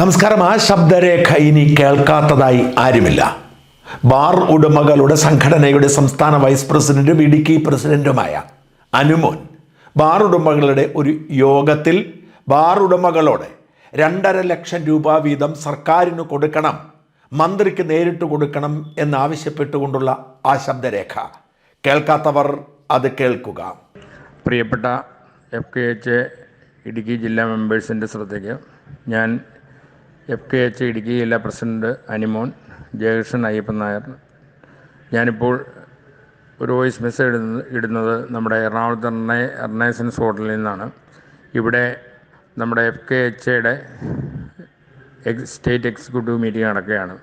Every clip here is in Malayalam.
നമസ്കാരം. ആ ശബ്ദരേഖ ഇനി കേൾക്കാത്തതായി ആരുമില്ല. ബാർ ഉടമകളുടെ സംഘടനയുടെ സംസ്ഥാന വൈസ് പ്രസിഡന്റും ഇടുക്കി പ്രസിഡന്റുമായ അനുമോൻ ബാർ ഉടമകളുടെ ഒരു യോഗത്തിൽ ബാർ ഉടമകളോട് രണ്ടര ലക്ഷം രൂപ വീതം സർക്കാരിന് കൊടുക്കണം മന്ത്രിക്ക് നേരിട്ട് കൊടുക്കണം എന്നാവശ്യപ്പെട്ടുകൊണ്ടുള്ള ആ ശബ്ദരേഖ. കേൾക്കാത്തവർ അത് കേൾക്കുക. പ്രിയപ്പെട്ട എഫ് കെ എച്ച് ഇടുക്കി ജില്ലാ മെമ്പേഴ്സിന്റെ ശ്രദ്ധയ്ക്ക് ഞാൻ എഫ് കെ എച്ച് ഇടുക്കി ജില്ലാ പ്രസിഡന്റ് അനിമോൻ ജയകൃഷ്ണൻ അയ്യപ്പൻ നായർ. ഞാനിപ്പോൾ ഒരു വോയിസ് മെസ്സേജ് ഇടുന്നത് നമ്മുടെ എറണാകുളത്ത് എറണേ എറണാസൻസ് ഹോട്ടലിൽ നിന്നാണ്. ഇവിടെ നമ്മുടെ എഫ് കെ എച്ചയുടെ സ്റ്റേറ്റ് എക്സിക്യൂട്ടീവ് മീറ്റിംഗ് നടക്കുകയാണ്.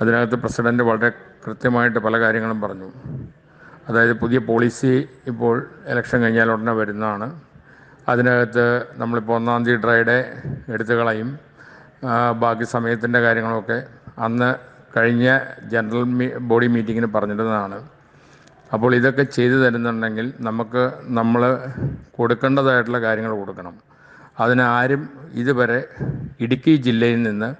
അതിനകത്ത് പ്രസിഡന്റ് വളരെ കൃത്യമായിട്ട് പല കാര്യങ്ങളും പറഞ്ഞു. അതായത് പുതിയ പോളിസി ഇപ്പോൾ ഇലക്ഷൻ കഴിഞ്ഞാൽ ഉടനെ വരുന്നതാണ്. അതിനകത്ത് നമ്മളിപ്പോൾ ഒന്നാം തീയതി ഡ്രൈഡേ എടുത്തു കളയും. ബാക്കി സമയത്തിന്റെ കാര്യങ്ങളൊക്കെ അന്ന് കഴിഞ്ഞ ജനറൽ ബോഡി മീറ്റിങ്ങിന് പറഞ്ഞിരുന്നതാണ്. അപ്പോൾ ഇതൊക്കെ ചെയ്തു തരുന്നുണ്ടെങ്കിൽ നമുക്ക് നമ്മൾ കൊടുക്കേണ്ടതായിട്ടുള്ള കാര്യങ്ങൾ കൊടുക്കണം. അതിനാരും ഇതുവരെ ഇടുക്കി ജില്ലയിൽ നിന്ന്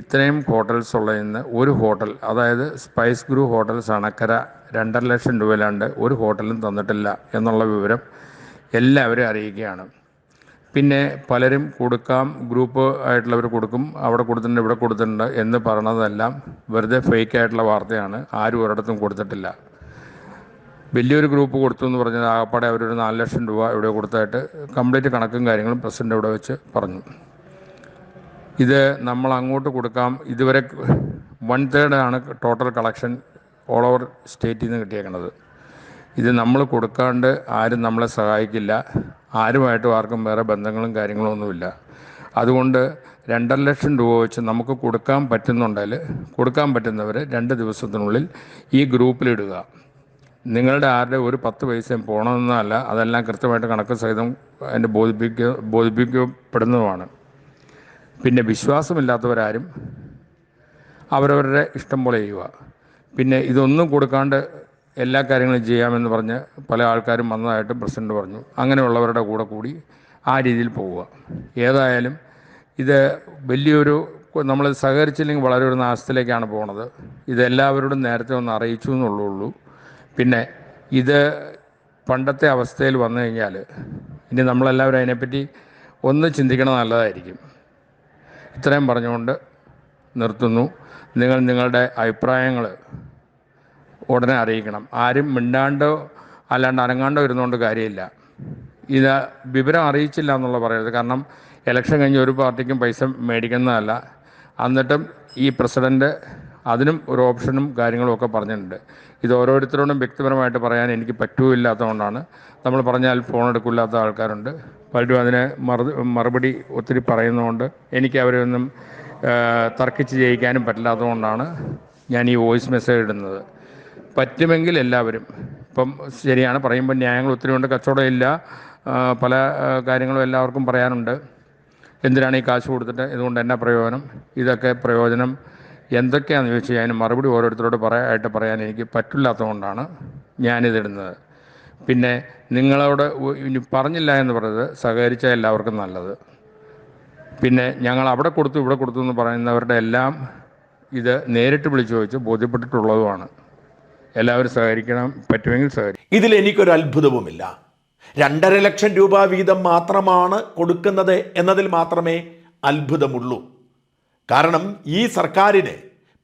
ഇത്രയും ഹോട്ടൽസ് ഉള്ളതിൽ നിന്ന് ഒരു ഹോട്ടൽ അതായത് സ്പൈസ് ഗ്രൂ ഹോട്ടൽസ് അണക്കര രണ്ടര ലക്ഷം രൂപയിലാണ്ട് ഒരു ഹോട്ടലും തന്നിട്ടില്ല എന്നുള്ള വിവരം എല്ലാവരും അറിയിക്കുകയാണ്. പിന്നെ പലരും കൊടുക്കാം ഗ്രൂപ്പ് ആയിട്ടുള്ളവർ കൊടുക്കും അവിടെ കൊടുത്തിട്ടുണ്ട് ഇവിടെ കൊടുത്തിട്ടുണ്ട് എന്ന് പറഞ്ഞതെല്ലാം വെറുതെ ഫേക്ക് ആയിട്ടുള്ള വാർത്തയാണ് ആരും ഒരിടത്തും കൊടുത്തിട്ടില്ല. വലിയൊരു ഗ്രൂപ്പ് കൊടുത്തു എന്ന് പറഞ്ഞാൽ ആകപ്പാടെ അവരൊരു നാല് ലക്ഷം രൂപ ഇവിടെ കൊടുത്തായിട്ട് കംപ്ലീറ്റ് കണക്കും കാര്യങ്ങളും പ്രസിഡന്റ് ഇവിടെ വെച്ച് പറഞ്ഞു. ഇത് നമ്മൾ അങ്ങോട്ട് കൊടുക്കാം ഇതുവരെ വൺ തേർഡ് ആണ് ടോട്ടൽ കളക്ഷൻ ഓൾ ഓവർ സ്റ്റേറ്റിൽ നിന്ന് കിട്ടിയേക്കണത്. ഇത് നമ്മൾ കൊടുക്കാണ്ട് ആരും നമ്മളെ സഹായിക്കില്ല. ആരുമായിട്ടും ആർക്കും വേറെ ബന്ധങ്ങളും കാര്യങ്ങളും ഒന്നുമില്ല. അതുകൊണ്ട് രണ്ടര ലക്ഷം രൂപ വെച്ച് നമുക്ക് കൊടുക്കാൻ പറ്റുന്നുണ്ടെങ്കിൽ കൊടുക്കാൻ പറ്റുന്നവർ രണ്ട് ദിവസത്തിനുള്ളിൽ ഈ ഗ്രൂപ്പിലിടുക നിങ്ങളുടെ ആരുടെ ഒരു പത്ത് പൈസയും പോകണമെന്നല്ല അതെല്ലാം കൃത്യമായിട്ട് കണക്ക് സഹിതം അതിന്റെ ബോധിപ്പിക്ക ബോധിപ്പിക്കപ്പെടുന്നതുമാണ്. പിന്നെ വിശ്വാസമില്ലാത്തവരാരും അവരവരുടെ ഇഷ്ടം പോലെ ചെയ്യുക. പിന്നെ ഇതൊന്നും കൊടുക്കാണ്ട് എല്ലാ കാര്യങ്ങളും ചെയ്യാമെന്ന് പറഞ്ഞ് പല ആൾക്കാരും വന്നതായിട്ട് പ്രസിഡന്റ് പറഞ്ഞു. അങ്ങനെയുള്ളവരുടെ കൂടെ കൂടി ആ രീതിയിൽ പോവുക. ഏതായാലും ഇത് വലിയൊരു നമ്മൾ സഹകരിച്ചില്ലെങ്കിൽ വളരെ ഒരു നാശത്തിലേക്കാണ് പോണത്. ഇതെല്ലാവരോടും നേരത്തെ ഒന്ന് അറിയിച്ചു എന്നുള്ളൂ പിന്നെ ഇത് പണ്ടത്തെ അവസ്ഥയിൽ വന്നു കഴിഞ്ഞാൽ ഇനി നമ്മളെല്ലാവരും അതിനെപ്പറ്റി ഒന്ന് ചിന്തിക്കണം നല്ലതായിരിക്കും. ഇത്രയും പറഞ്ഞുകൊണ്ട് നിർത്തുന്നു. നിങ്ങൾ നിങ്ങളുടെ അഭിപ്രായങ്ങൾ ഉടനെ അറിയിക്കണം. ആരും മിണ്ടാണ്ടോ അല്ലാണ്ട് അനങ്ങാണ്ടോ ഇരുന്നുകൊണ്ട് കാര്യമില്ല. ഇത് വിവരം അറിയിച്ചില്ല എന്നുള്ള പറയരുത്. കാരണം ഇലക്ഷൻ കഴിഞ്ഞ് ഒരു പാർട്ടിക്കും പൈസ മേടിക്കുന്നതല്ല. എന്നിട്ടും ഈ പ്രസിഡന്റ് അതിനും ഒരു ഓപ്ഷനും കാര്യങ്ങളും ഒക്കെ പറഞ്ഞിട്ടുണ്ട്. ഇത് ഓരോരുത്തരോടും വ്യക്തിപരമായിട്ട് പറയാൻ എനിക്ക് പറ്റൂല്ലാത്തതുകൊണ്ടാണ്. നമ്മൾ പറഞ്ഞാൽ ഫോൺ എടുക്കില്ലാത്ത ആൾക്കാരുണ്ട്. പലരും അതിന് മറു മറുപടി ഒത്തിരി പറയുന്നതുകൊണ്ട് എനിക്ക് അവരെ ഒന്നും ആ, തർക്കിച്ച് ജയിക്കാനും പറ്റില്ലാത്തതുകൊണ്ടാണ് ഞാൻ ഈ വോയിസ് മെസ്സേജ് ഇടുന്നത്. പറ്റുമെങ്കിൽ എല്ലാവരും. ഇപ്പം ശരിയാണ് പറയുമ്പോൾ ന്യായങ്ങൾ ഒത്തിരി ഉണ്ട്. കച്ചവടം ഇല്ല. പല കാര്യങ്ങളും എല്ലാവർക്കും പറയാനുണ്ട്. എന്തിനാണ് ഈ കാശ് കൊടുത്തിട്ട്? ഇതുകൊണ്ട് എന്നാ പ്രയോജനം? ഇതൊക്കെ പ്രയോജനം എന്തൊക്കെയാണെന്ന് ചോദിച്ചു അതിന് മറുപടി ഓരോരുത്തരോട് പറയാനായിട്ട് പറയാൻ എനിക്ക് പറ്റില്ലാത്തതുകൊണ്ടാണ് ഞാനിതിടുന്നത്. പിന്നെ നിങ്ങളോട് ഇനി പറഞ്ഞില്ല എന്ന് പറഞ്ഞത് സഹകരിച്ച എല്ലാവർക്കും നല്ലത്. പിന്നെ ഞങ്ങൾ അവിടെ കൊടുത്തു ഇവിടെ കൊടുത്തു എന്ന് പറയുന്നവരുടെ എല്ലാം ഇത് നേരിട്ട് വിളിച്ചു ചോദിച്ച് ബോധ്യപ്പെട്ടിട്ടുള്ളതുമാണ്. എല്ലാവരും സഹകരിക്കണം പറ്റുമെങ്കിൽ സഹകരിക്കും ഇതിൽ എനിക്കൊരു അത്ഭുതവുമില്ല. രണ്ടര ലക്ഷം രൂപ വീതം മാത്രമാണ് കൊടുക്കുന്നത് എന്നതിൽ മാത്രമേ അത്ഭുതമുള്ളൂ. കാരണം ഈ സർക്കാരിന്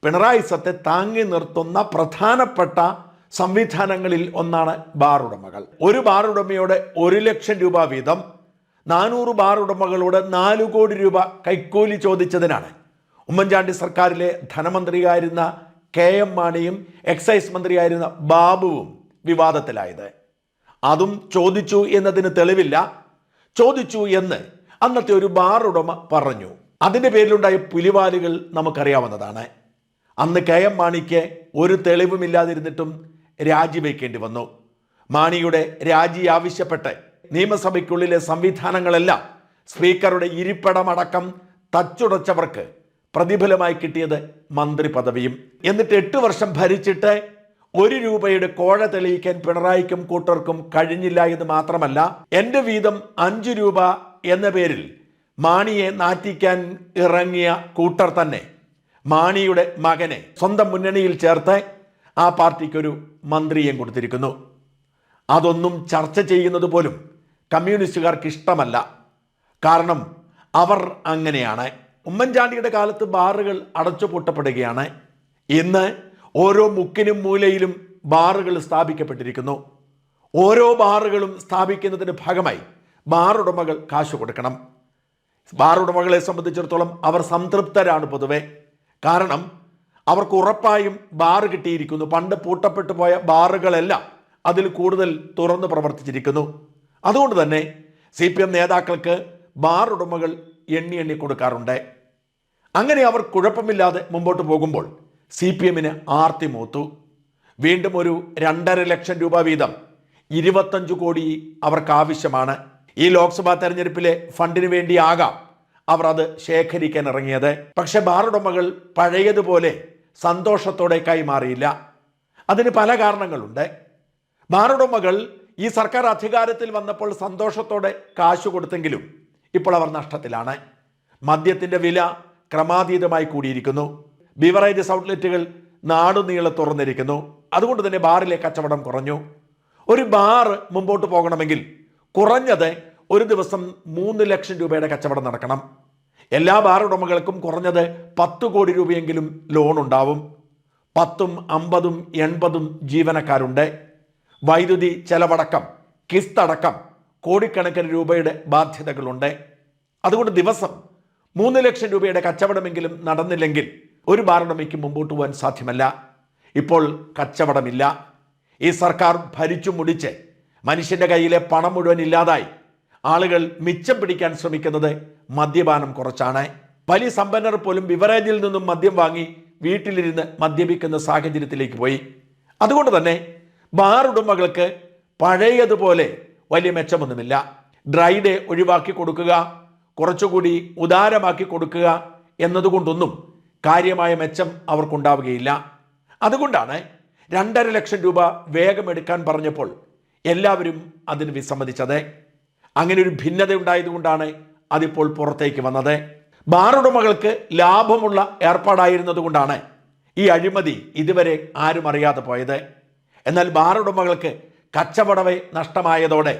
പിണറായി സത്തെ താങ്ങി നിർത്തുന്ന പ്രധാനപ്പെട്ട സംവിധാനങ്ങളിൽ ഒന്നാണ് ബാർ ഉടമകൾ. ഒരു ബാർ ഉടമയോട് ഒരു ലക്ഷം രൂപ വീതം നാനൂറ് ബാർ ഉടമകളോട് നാലു കോടി രൂപ കൈക്കൂലി ചോദിച്ചതിനാണ് ഉമ്മൻചാണ്ടി സർക്കാരിലെ ധനമന്ത്രിയായിരുന്ന കെ എം മാണിയും എക്സൈസ് മന്ത്രിയായിരുന്ന ബാബുവും വിവാദത്തിലായത്. അതും ചോദിച്ചു എന്നതിന് തെളിവില്ല. ചോദിച്ചു എന്ന് അന്നത്തെ ഒരു ബാർ ഉടമ പറഞ്ഞു. അതിന്റെ പേരിലുണ്ടായ പുലിവാലുകൾ നമുക്കറിയാവുന്നതാണ്. അന്ന് കെ എം മാണിക്ക് ഒരു തെളിവുമില്ലാതിരുന്നിട്ടും രാജിവെക്കേണ്ടി വന്നു. മാണിയുടെ രാജി ആവശ്യപ്പെട്ട് നിയമസഭയ്ക്കുള്ളിലെ സംവിധാനങ്ങളെല്ലാം സ്പീക്കറുടെ ഇരിപ്പിടമടക്കം തച്ചുടച്ചവർക്ക് പ്രതിഫലമായി കിട്ടിയത് മന്ത്രി പദവിയും. എന്നിട്ട് എട്ട് വർഷം ഭരിച്ചിട്ട് ഒരു രൂപയുടെ കോഴ തെളിയിക്കാൻ പിണറായിക്കും കൂട്ടർക്കും കഴിഞ്ഞില്ല എന്ന് മാത്രമല്ല എന്റെ വീതം അഞ്ചു രൂപ എന്ന പേരിൽ മാണിയെ നാറ്റിക്കാൻ ഇറങ്ങിയ കൂട്ടർ തന്നെ മാണിയുടെ മകനെ സ്വന്തം മുന്നണിയിൽ ചേർത്ത് ആ പാർട്ടിക്കൊരു മന്ത്രിയും കൊടുത്തിരിക്കുന്നു. അതൊന്നും ചർച്ച ചെയ്യുന്നത് പോലും കമ്മ്യൂണിസ്റ്റുകാർക്ക് ഇഷ്ടമല്ല. കാരണം അവർ അങ്ങനെയാണ്. ഉമ്മൻചാണ്ടിയുടെ കാലത്ത് ബാറുകൾ അടച്ചു പൂട്ടപ്പെടുകയാണ്. ഇന്ന് ഓരോ മുക്കിനും മൂലയിലും ബാറുകൾ സ്ഥാപിക്കപ്പെട്ടിരിക്കുന്നു. ഓരോ ബാറുകളും സ്ഥാപിക്കുന്നതിന് ഭാഗമായി ബാറുടമകൾ കാശ് കൊടുക്കണം. ബാറുടമകളെ സംബന്ധിച്ചിടത്തോളം അവർ സംതൃപ്തരാണ് പൊതുവെ. കാരണം അവർക്ക് ഉറപ്പായും ബാർ കിട്ടിയിരിക്കുന്നു. പണ്ട് പൂട്ടപ്പെട്ടു പോയ ബാറുകളെല്ലാം അതിൽ കൂടുതൽ തുറന്ന് പ്രവർത്തിച്ചിരിക്കുന്നു. അതുകൊണ്ട് തന്നെ സി പി എം നേതാക്കൾക്ക് ബാറുടമകൾ എണ്ണി എണ്ണി കൊടുക്കാറുണ്ട്. അങ്ങനെ അവർ കുഴപ്പമില്ലാതെ മുമ്പോട്ട് പോകുമ്പോൾ സി പി എമ്മിന് ആർത്തി മൂത്തു. വീണ്ടും ഒരു രണ്ടര ലക്ഷം രൂപ വീതം ഇരുപത്തഞ്ച് കോടി അവർക്ക് ആവശ്യമാണ് ഈ ലോക്സഭാ തെരഞ്ഞെടുപ്പിലെ ഫണ്ടിന് വേണ്ടിയാകാം അവർ അത് ശേഖരിക്കാൻ ഇറങ്ങിയത്. പക്ഷെ ബാറുടമകൾ പഴയതുപോലെ സന്തോഷത്തോടെ കൈമാറിയില്ല. അതിന് പല കാരണങ്ങളുണ്ട്. ബാറുടമകൾ ഈ സർക്കാർ അധികാരത്തിൽ വന്നപ്പോൾ സന്തോഷത്തോടെ കാശ് കൊടുത്തെങ്കിലും ഇപ്പോൾ അവർ നഷ്ടത്തിലാണ്. മദ്യത്തിന്റെ വില ക്രമാതീതമായി കൂടിയിരിക്കുന്നു. ബിവറേജസ് ഔട്ട്ലെറ്റുകൾ നാടുനീളെ തുറന്നിരിക്കുന്നു. അതുകൊണ്ട് തന്നെ ബാറിലെ കച്ചവടം കുറഞ്ഞു. ഒരു ബാർ മുമ്പോട്ട് പോകണമെങ്കിൽ കുറഞ്ഞത് ഒരു ദിവസം മൂന്ന് ലക്ഷം രൂപയുടെ കച്ചവടം നടക്കണം. എല്ലാ ബാർ ഉടമകൾക്കും കുറഞ്ഞത് പത്ത് കോടി രൂപയെങ്കിലും ലോൺ ഉണ്ടാവും. പത്തും അമ്പതും എൺപതും ജീവനക്കാരുണ്ട്. വൈദ്യുതി ചെലവടക്കം കിസ്തടക്കം കോടിക്കണക്കിന് രൂപയുടെ ബാധ്യതകളുണ്ട്. അതുകൊണ്ട് ദിവസം മൂന്ന് ലക്ഷം രൂപയുടെ കച്ചവടമെങ്കിലും നടന്നില്ലെങ്കിൽ ഒരു ബാറുടമയ്ക്ക് മുമ്പോട്ട് പോകാൻ സാധ്യമല്ല. ഇപ്പോൾ കച്ചവടമില്ല. ഈ സർക്കാർ ഭരിച്ചു മുടിച്ച് മനുഷ്യന്റെ കയ്യിലെ പണം മുഴുവൻ ഇല്ലാതായി ആളുകൾ മിച്ചം പിടിക്കാൻ ശ്രമിക്കുന്നത് മദ്യപാനം കുറച്ചാണ്. വലിയ സമ്പന്നർ പോലും ബിവറേജിൽ നിന്നും മദ്യം വാങ്ങി വീട്ടിലിരുന്ന് മദ്യപിക്കുന്ന സാഹചര്യത്തിലേക്ക് പോയി. അതുകൊണ്ട് തന്നെ ബാർ ഉടമകൾക്ക് പഴയതുപോലെ വലിയ മെച്ചമൊന്നുമില്ല. ഡ്രൈ ഡേ ഒഴിവാക്കി കൊടുക്കുക കുറച്ചുകൂടി ഉദാരമാക്കി കൊടുക്കുക എന്നതുകൊണ്ടൊന്നും കാര്യമായ മെച്ചം അവർക്കുണ്ടാവുകയില്ല. അതുകൊണ്ടാണ് രണ്ടര ലക്ഷം രൂപ വേഗം എടുക്കാൻ പറഞ്ഞപ്പോൾ എല്ലാവരും അതിന് വിസമ്മതിച്ചത്. അങ്ങനെ ഒരു ഭിന്നത ഉണ്ടായതുകൊണ്ടാണ് അതിപ്പോൾ പുറത്തേക്ക് വന്നത്. ബാറുടമകൾക്ക് ലാഭമുള്ള ഏർപ്പാടായിരുന്നതുകൊണ്ടാണ് ഈ അഴിമതി ഇതുവരെ ആരും അറിയാതെ പോയത്. എന്നാൽ ബാറുടമകൾക്ക് കച്ചവടവേ നഷ്ടമായതോടെ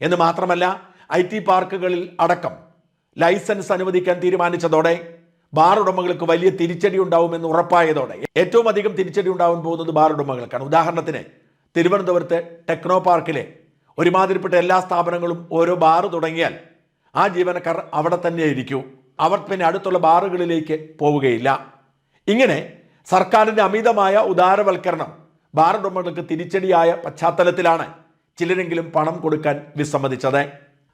എന്ന് മാത്രമല്ല ഐ ടി പാർക്കുകളിൽ അടക്കം ലൈസൻസ് അനുവദിക്കാൻ തീരുമാനിച്ചതോടെ ബാർ ഉടമകൾക്ക് വലിയ തിരിച്ചടി ഉണ്ടാവുമെന്ന് ഉറപ്പായതോടെ. ഏറ്റവും അധികം തിരിച്ചടി ഉണ്ടാവാൻ പോകുന്നത് ബാർ ഉടമകൾക്കാണ്. ഉദാഹരണത്തിന് തിരുവനന്തപുരത്ത് ടെക്നോ പാർക്കിലെ ഒരുമാതിരിപ്പെട്ട എല്ലാ സ്ഥാപനങ്ങളും ഓരോ ബാർ തുടങ്ങിയാൽ ആ ജീവനക്കാർ അവിടെ തന്നെ ഇരിക്കൂ. അവർ പിന്നെ അടുത്തുള്ള ബാറുകളിലേക്ക് പോവുകയില്ല. ഇങ്ങനെ സർക്കാരിന്റെ അമിതമായ ഉദാരവൽക്കരണം ബാർ ഉടമകൾക്ക് തിരിച്ചടിയായ പശ്ചാത്തലത്തിലാണ് ചിലരെങ്കിലും പണം കൊടുക്കാൻ വിസമ്മതിച്ചത്.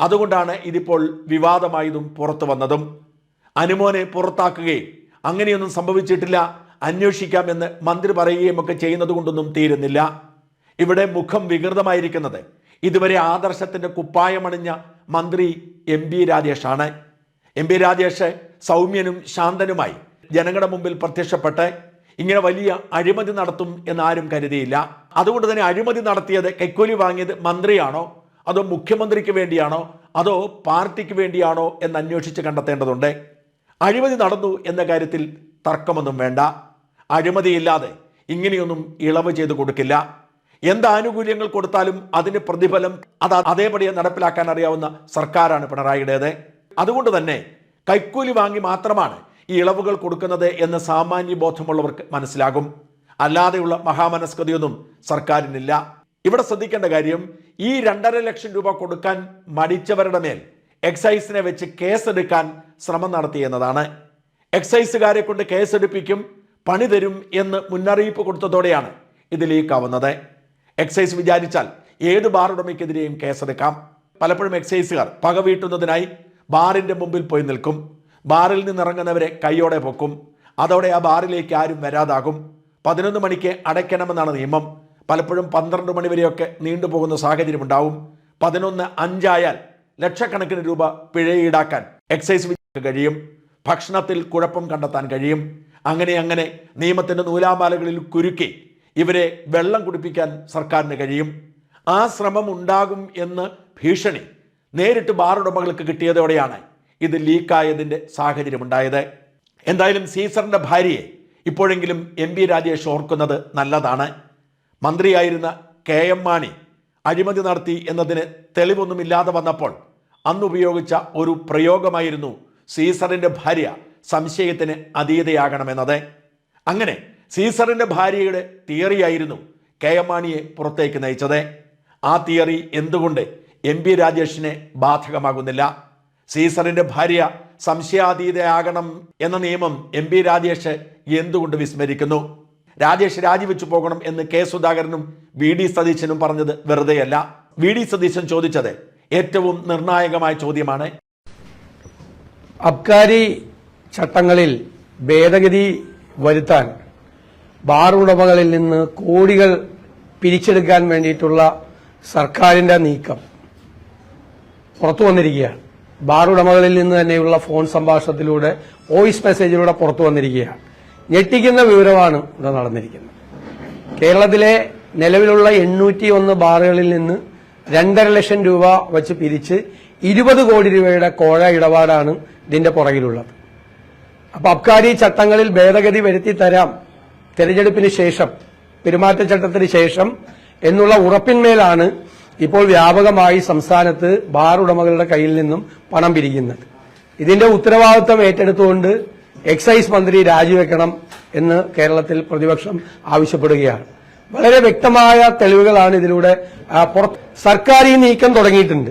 അതുകൊണ്ടാണ് ഇതിപ്പോൾ വിവാദമായതും പുറത്തു വന്നതും. അനുമോനെ പുറത്താക്കുകയും അങ്ങനെയൊന്നും സംഭവിച്ചിട്ടില്ല. അന്വേഷിക്കാമെന്ന് മന്ത്രി പറയുകയും ഒക്കെ ചെയ്യുന്നത് കൊണ്ടൊന്നും തീരുന്നില്ല. ഇവിടെ മുഖം വികൃതമായിരിക്കുന്നത് ഇതുവരെ ആദർശത്തിന്റെ കുപ്പായമണിഞ്ഞ മന്ത്രി എം ബി രാജേഷാണ്. എം പി രാജേഷ് സൗമ്യനും ശാന്തനുമായി ജനങ്ങളുടെ മുമ്പിൽ പ്രത്യക്ഷപ്പെട്ട് ഇങ്ങനെ വലിയ അഴിമതി നടത്തും എന്നാരും കരുതിയില്ല. അതുകൊണ്ട് തന്നെ അഴിമതി നടത്തിയത് കൈക്കൂലി വാങ്ങിയത് മന്ത്രിയാണോ? അതോ മുഖ്യമന്ത്രിക്ക് വേണ്ടിയാണോ? അതോ പാർട്ടിക്ക് വേണ്ടിയാണോ എന്ന് അന്വേഷിച്ച് കണ്ടെത്തേണ്ടതുണ്ട്. അഴിമതി നടന്നു എന്ന കാര്യത്തിൽ തർക്കമൊന്നും വേണ്ട. അഴിമതിയില്ലാതെ ഇങ്ങനെയൊന്നും ഇളവ് ചെയ്തു കൊടുക്കില്ല. എന്ത് ആനുകൂല്യങ്ങൾ കൊടുത്താലും അതിന് പ്രതിഫലം അത് അതേപടി നടപ്പിലാക്കാൻ അറിയാവുന്ന സർക്കാരാണ് പിണറായിയുടേത്. അതുകൊണ്ട് തന്നെ കൈക്കൂലി വാങ്ങി മാത്രമാണ് ഈ ഇളവുകൾ കൊടുക്കുന്നത് എന്ന് സാമാന്യ ബോധമുള്ളവർക്ക് മനസ്സിലാകും. അല്ലാതെയുള്ള മഹാമനസ്കതയൊന്നും സർക്കാരിനില്ല. ഇവിടെ ശ്രദ്ധിക്കേണ്ട കാര്യം ഈ രണ്ടര ലക്ഷം രൂപ കൊടുക്കാൻ മടിച്ചവരുടെ മേൽ എക്സൈസിനെ വെച്ച് കേസെടുക്കാൻ ശ്രമം നടത്തി എന്നതാണ്. എക്സൈസുകാരെ കൊണ്ട് കേസെടുപ്പിക്കും പണി തരും എന്ന് മുന്നറിയിപ്പ് കൊടുത്തതോടെയാണ് ഇത് ലീക്കാവുന്നത്. എക്സൈസ് വിചാരിച്ചാൽ ഏത് ബാർ ഉടമയ്ക്കെതിരെയും കേസെടുക്കാം. പലപ്പോഴും എക്സൈസുകാർ പക വീട്ടുന്നതിനായി ബാറിന്റെ മുമ്പിൽ പോയി നിൽക്കും. ബാറിൽ നിന്നിറങ്ങുന്നവരെ കൈയോടെ പൊക്കും. അതോടെ ആ ബാറിലേക്ക് ആരും വരാതാകും. പതിനൊന്ന് മണിക്ക് അടയ്ക്കണമെന്നാണ് നിയമം. പലപ്പോഴും പന്ത്രണ്ട് മണിവരെയൊക്കെ നീണ്ടുപോകുന്ന സാഹചര്യം ഉണ്ടാവും. പതിനൊന്ന് അഞ്ചായാൽ ലക്ഷക്കണക്കിന് രൂപ പിഴ ഈടാക്കാൻ എക്സൈസ് വിജിക്ക് കഴിയും. ഭക്ഷണത്തിൽ കുഴപ്പം കണ്ടെത്താൻ കഴിയും. അങ്ങനെ അങ്ങനെ നിയമത്തിന്റെ നൂലാമാലകളിൽ കുരുക്കി ഇവരെ വെള്ളം കുടിപ്പിക്കാൻ സർക്കാരിന് കഴിയും. ആ ശ്രമം ഉണ്ടാകും എന്ന് ഭീഷണി നേരിട്ട് ബാർ ഉടമകൾക്ക് കിട്ടിയതോടെയാണ് ഇത് ലീക്കായതിന്റെ സാഹചര്യമുണ്ടായത് എന്തായാലും സീസറിന്റെ ഭാര്യയെ ഇപ്പോഴെങ്കിലും എം രാജേഷ് ഓർക്കുന്നത് നല്ലതാണ്. മന്ത്രിയായിരുന്ന കെ എം മാണി അഴിമതി നടത്തി എന്നതിന് തെളിവൊന്നുമില്ലാതെ വന്നപ്പോൾ അന്ന് ഉപയോഗിച്ച ഒരു പ്രയോഗമായിരുന്നു സീസറിന്റെ ഭാര്യ സംശയത്തിന് അതീതയാകണമെന്നത്. അങ്ങനെ സീസറിന്റെ ഭാര്യയുടെ തിയറിയായിരുന്നു കെ എം മാണിയെ പുറത്തേക്ക് നയിച്ചത്. ആ തിയറി എന്തുകൊണ്ട് എം പി രാജേഷിനെ ബാധകമാകുന്നില്ല? സീസറിന്റെ ഭാര്യ സംശയാതീതയാകണം എന്ന നിയമം എം പി രാജേഷ് എന്തുകൊണ്ട് വിസ്മരിക്കുന്നു? രാജേഷ് രാജിവെച്ചു പോകണം എന്ന് കെ സുധാകരനും വി ഡി സതീശനും പറഞ്ഞത് വെറുതെയല്ല. വി ഡി സതീശൻ ചോദിച്ചത് ഏറ്റവും നിർണായകമായ ചോദ്യമാണ്. അബ്കാരി ചട്ടങ്ങളിൽ ഭേദഗതി വരുത്താൻ ബാർ ഉടമകളിൽ നിന്ന് കോടികൾ പിരിച്ചെടുക്കാൻ വേണ്ടിയിട്ടുള്ള സർക്കാരിന്റെ നീക്കം. പുറത്തു വന്നിരിക്കുകയാണ്. ബാർ ഉടമകളിൽ നിന്ന് തന്നെയുള്ള ഫോൺ സംഭാഷണത്തിലൂടെ വോയിസ് മെസ്സേജിലൂടെ പുറത്തു വന്നിരിക്കുകയാണ്. ഞെട്ടിക്കുന്ന വിവരമാണ് ഇവിടെ നടന്നിരിക്കുന്നത്. കേരളത്തിലെ നിലവിലുള്ള എണ്ണൂറ്റി ഒന്ന് ബാറുകളിൽ നിന്ന് രണ്ടര ലക്ഷം രൂപ വച്ച് പിരിച്ച് ഇരുപത് കോടി രൂപയുടെ കോഴ ഇടപാടാണ് ഇതിന്റെ പുറകിലുള്ളത്. അപ്പൊ അബ്കാരി ചട്ടങ്ങളിൽ ഭേദഗതി വരുത്തി തരാം തെരഞ്ഞെടുപ്പിന് ശേഷം പെരുമാറ്റച്ചട്ടത്തിന് ശേഷം എന്നുള്ള ഉറപ്പിന്മേലാണ് ഇപ്പോൾ വ്യാപകമായി സംസ്ഥാനത്ത് ബാർ ഉടമകളുടെ കയ്യിൽ നിന്നും പണം പിരിക്കുന്നത് ഇതിന്റെ ഉത്തരവാദിത്വം ഏറ്റെടുത്തുകൊണ്ട് എക്സൈസ് മന്ത്രി രാജിവെക്കണം എന്ന് കേരളത്തിൽ പ്രതിപക്ഷം ആവശ്യപ്പെടുകയാണ്. വളരെ വ്യക്തമായ തെളിവുകളാണ് ഇതിലൂടെ പുറത്ത് സർക്കാർ ഈ നീക്കം തുടങ്ങിയിട്ടുണ്ട്.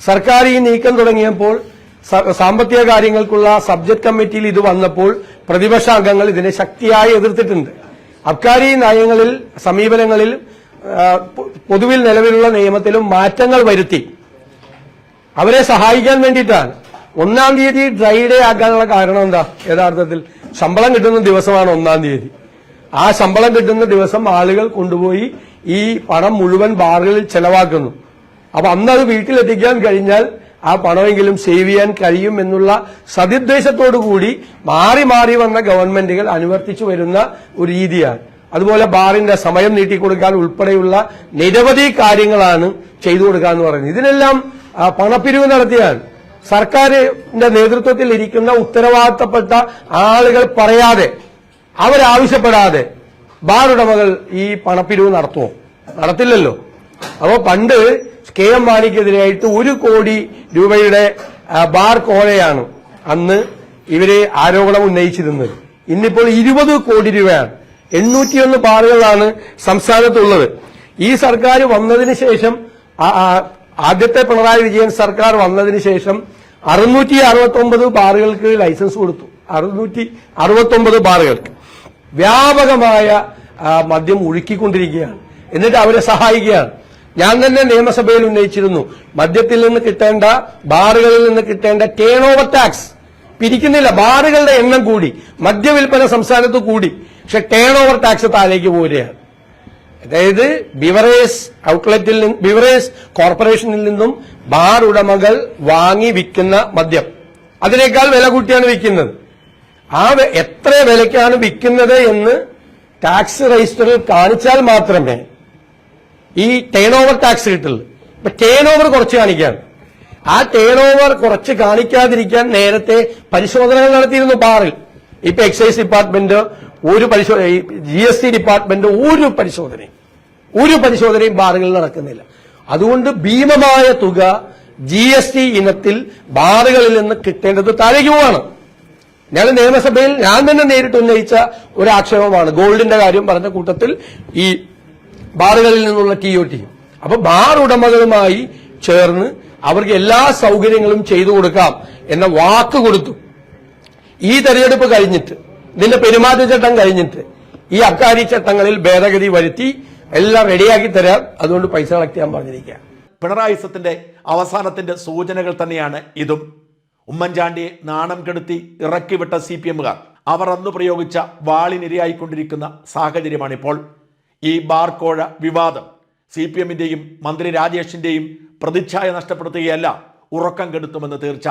സർക്കാർ ഈ നീക്കം തുടങ്ങിയപ്പോൾ സാമ്പത്തിക കാര്യങ്ങൾക്കുള്ള സബ്ജക്ട് കമ്മിറ്റിയിൽ ഇത് വന്നപ്പോൾ പ്രതിപക്ഷ അംഗങ്ങൾ ഇതിനെ ശക്തിയായി എതിർത്തിട്ടുണ്ട്. അബ്കാരി നയങ്ങളിൽ സമീപനങ്ങളിൽ പൊതുവിൽ നിലവിലുള്ള നിയമത്തിലും മാറ്റങ്ങൾ വരുത്തി. അവരെ സഹായിക്കാൻ വേണ്ടിയിട്ടാണ്. ഒന്നാം തീയതി ഡ്രൈ ഡേ ആക്കാനുള്ള കാരണം എന്താ? യഥാർത്ഥത്തിൽ ശമ്പളം കിട്ടുന്ന ദിവസമാണ് ഒന്നാം തീയതി. ആ ശമ്പളം കിട്ടുന്ന ദിവസം ആളുകൾ കൊണ്ടുപോയി ഈ പണം മുഴുവൻ ബാറുകളിൽ ചെലവാക്കുന്നു. അപ്പൊ അന്ന് അത് വീട്ടിലെത്തിക്കാൻ കഴിഞ്ഞാൽ ആ പണമെങ്കിലും സേവ് ചെയ്യാൻ കഴിയും എന്നുള്ള സതുദ്ദേശത്തോടു കൂടി മാറി മാറി വന്ന ഗവൺമെന്റുകൾ അനുവർത്തിച്ചു വരുന്ന ഒരു രീതിയാണ്. അതുപോലെ ബാറിന്റെ സമയം നീട്ടിക്കൊടുക്കാൻ ഉൾപ്പെടെയുള്ള നിരവധി കാര്യങ്ങളാണ് ചെയ്തു കൊടുക്കാന്ന് പറയുന്നത്. ഇതിനെല്ലാം പണപ്പിരിവ് നടത്തിയാണ്. സർക്കാരിന്റെ നേതൃത്വത്തിൽ ഇരിക്കുന്ന ഉത്തരവാദിത്തപ്പെട്ട ആളുകൾ പറയാതെ അവരാവശ്യപ്പെടാതെ ബാർ ഉടമകൾ ഈ പണപ്പിരിവ് നടത്തുമോ? നടത്തില്ലല്ലോ. അപ്പോൾ പണ്ട് കെ എം മാണിക്കെതിരായിട്ട് ഒരു കോടി രൂപയുടെ ബാർ കോഴയാണ് അന്ന് ഇവർ ആരോപണം ഉന്നയിച്ചിരുന്നത്. ഇന്നിപ്പോൾ ഇരുപത് കോടി രൂപയാണ്. എണ്ണൂറ്റിയൊന്ന് ബാറുകളാണ് സംസ്ഥാനത്തുള്ളത്. ഈ സർക്കാർ വന്നതിന് ശേഷം ആദ്യത്തെ പിണറായി വിജയൻ സർക്കാർ വന്നതിന് ശേഷം അറുന്നൂറ്റി അറുപത്തൊമ്പത് ബാറുകൾക്ക് ലൈസൻസ് കൊടുത്തു. അറുന്നൂറ്റി അറുപത്തൊമ്പത് ബാറുകൾക്ക്. വ്യാപകമായ മദ്യം ഒഴുക്കിക്കൊണ്ടിരിക്കുകയാണ് എന്നിട്ട് അവരെ സഹായിക്കുകയാണ്. ഞാൻ തന്നെ നിയമസഭയിൽ ഉന്നയിച്ചിരുന്നു. മദ്യത്തിൽ നിന്ന് കിട്ടേണ്ട ബാറുകളിൽ നിന്ന് കിട്ടേണ്ട ടേൺ ഓവർ ടാക്സ് പിരിക്കുന്നില്ല. ബാറുകളുടെ എണ്ണം കൂടി മദ്യവിൽപ്പന സംസ്ഥാനത്ത് കൂടി. പക്ഷെ ടേൺ ഓവർ ടാക്സ് താഴേക്ക് പോരുകയാണ്. അതായത് ബിവറേസ് ഔട്ട്ലെറ്റിൽ നിന്ന് കോർപ്പറേഷനിൽ നിന്നും ബാർ ഉടമകൾ വാങ്ങി വിൽക്കുന്ന മദ്യം. അതിനേക്കാൾ വില കൂട്ടിയാണ് വിൽക്കുന്നത്. ആ എത്ര വിലയ്ക്കാണ് വിൽക്കുന്നത് എന്ന് ടാക്സ് രജിസ്റ്ററിൽ കാണിച്ചാൽ മാത്രമേ ഈ ടേൺ ഓവർ ടാക്സ് കിട്ടുള്ളൂ. ഇപ്പൊ ടേൺ ഓവർ കുറച്ച് കാണിക്കാണ് ആ ടേൺ ഓവർ കുറച്ച് കാണിക്കാതിരിക്കാൻ നേരത്തെ പരിശോധനകൾ നടത്തിയിരുന്നു ബാറിൽ. ഇപ്പൊ എക്സൈസ് ഡിപ്പാർട്ട്മെന്റ് ഒരു പരിശോധന ജി എസ് ടി ഡിപ്പാർട്ട്മെന്റ് ഒരു പരിശോധനയും. ഒരു പരിശോധനയും ബാറുകളിൽ നടക്കുന്നില്ല. അതുകൊണ്ട് ഭീമമായ തുക ജി എസ് ടി ഇനത്തിൽ ബാറുകളിൽ നിന്ന് കിട്ടേണ്ടത് താഴേക്ക് പോവാണ്. ഞാൻ നിയമസഭയിൽ ഞാൻ തന്നെ നേരിട്ട് ഉന്നയിച്ച ഒരു ആക്ഷേപമാണ്. ഗോൾഡിന്റെ കാര്യം പറഞ്ഞ കൂട്ടത്തിൽ ഈ ബാറുകളിൽ നിന്നുള്ള ടി ഒ ടി അപ്പൊ ബാർ ഉടമകളുമായി ചേർന്ന് അവർക്ക് എല്ലാ സൗകര്യങ്ങളും ചെയ്തു കൊടുക്കാം എന്ന വാക്ക് കൊടുത്തു. ഈ തെരഞ്ഞെടുപ്പ് കഴിഞ്ഞിട്ട് ഇതിന്റെ പെരുമാറ്റച്ചട്ടം കഴിഞ്ഞിട്ട് ഈ അബ്കാരി ചട്ടങ്ങളിൽ ഭേദഗതി വരുത്തി എല്ലാം റെഡിയാക്കി തരാം. അതുകൊണ്ട് പൈസ കളക്ട് ചെയ്യാൻ പറഞ്ഞിരിക്കുക പിണറായി സത്തിന്റെ അവസാനത്തിന്റെ സൂചനകൾ തന്നെയാണ് ഇതും. ഉമ്മൻചാണ്ടിയെ നാണം കെടുത്തി ഇറക്കിവിട്ട സി പി എമ്മുകാർ അവർ അന്ന് പ്രയോഗിച്ച വാളിനിരയായിക്കൊണ്ടിരിക്കുന്ന സാഹചര്യമാണിപ്പോൾ. ഈ ബാർക്കോഴ കോഴ വിവാദം സി പി എമ്മിന്റെയും മന്ത്രി രാജേഷിന്റെയും പ്രതിച്ഛായ നഷ്ടപ്പെടുത്തുകയല്ല ഉറക്കം കെടുത്തുമെന്ന് തീർച്ച.